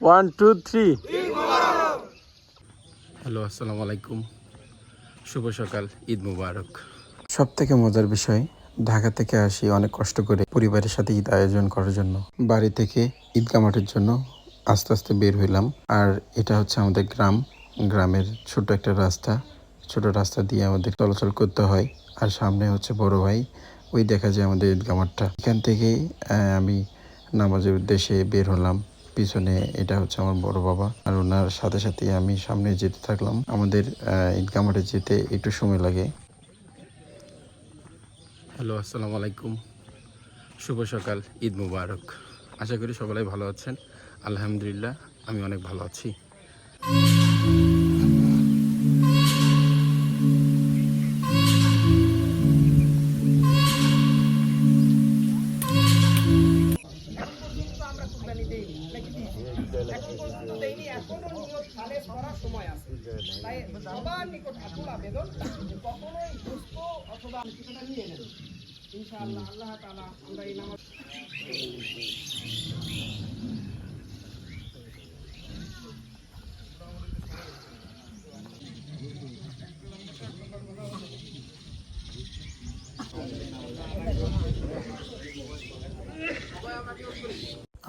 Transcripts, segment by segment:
One two three hello আসসালামু আলাইকুম শুভ সকাল ঈদ মুবারক। সব থেকে মজার বিষয় ঢাকা থেকে আসি অনেক কষ্ট করে পরিবারের সাথে ঈদ আয়োজন করার জন্য। বাড়ি থেকে ঈদগা মাঠের জন্য আস্তে আস্তে বের হইলাম। আর এটা হচ্ছে আমাদের গ্রাম। গ্রামের ছোট একটা রাস্তা। ছোট রাস্তা দিয়ে আমাদের চলাচল করতে হয়। আর সামনে হচ্ছে বড় ভাই। ওই দেখা যায় আমাদের ঈদগা মাঠটা। এখান থেকেই আহ, আমি নামাজের উদ্দেশ্যে বের হলাম। পিছনে এটা হচ্ছে আমার বড় বাবা আর ওনার সাথে সাথে আমি সামনে যেতে থাকলাম। আমাদের আহ, ঈদগা মাঠে যেতে একটু সময় লাগে। হ্যালো আসসালামু আলাইকুম। শুভ সকাল ঈদ মুবারক। আশা করি সকলাই ভালো আছেন। আলহামদুলিল্লাহ আমি অনেক ভালো আছি। এখনও নিয়ত খালেস করার সময় আছে। তাই নিকট আকুল আবেদন, কখনোই দুস্থ অথবা নিয়ে নেন ইনশাআল্লাহ, আল্লাহ নামাজ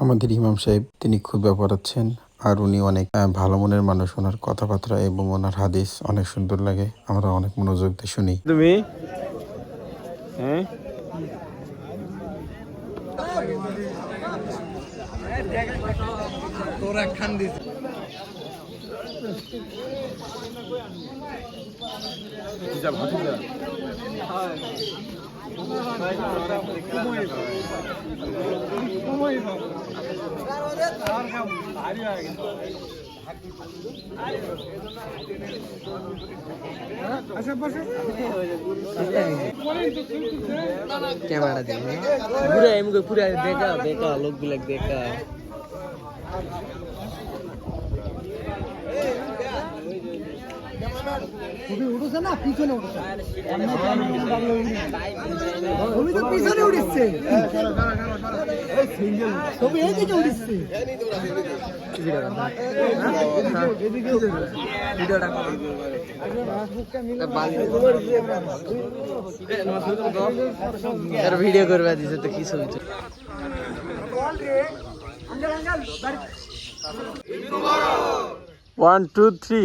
আমাদের ইমাম সাহেব, তিনি খুব ব্যাপারাচ্ছেন আর উনি অনেক ভালো মনের মানুষ। ওনার কথাবার্তা এবং ওনার হাদিস অনেক সুন্দর লাগে। আমরা অনেক মনোযোগ দিয়ে শুনি। তুমি? হ্যাঁ? ক্যামেরা দিয়ে পুরো এমকে পুরো দেখা দেখা লোকগুলা দেখা। ছবি উঠেছে না? পিছনে উঠেছে। ছবি তো পিছনে উঠেছে। উঠেছে। ভিডিও করবা দিছে তো কি ছবি ওয়ান টু থ্রি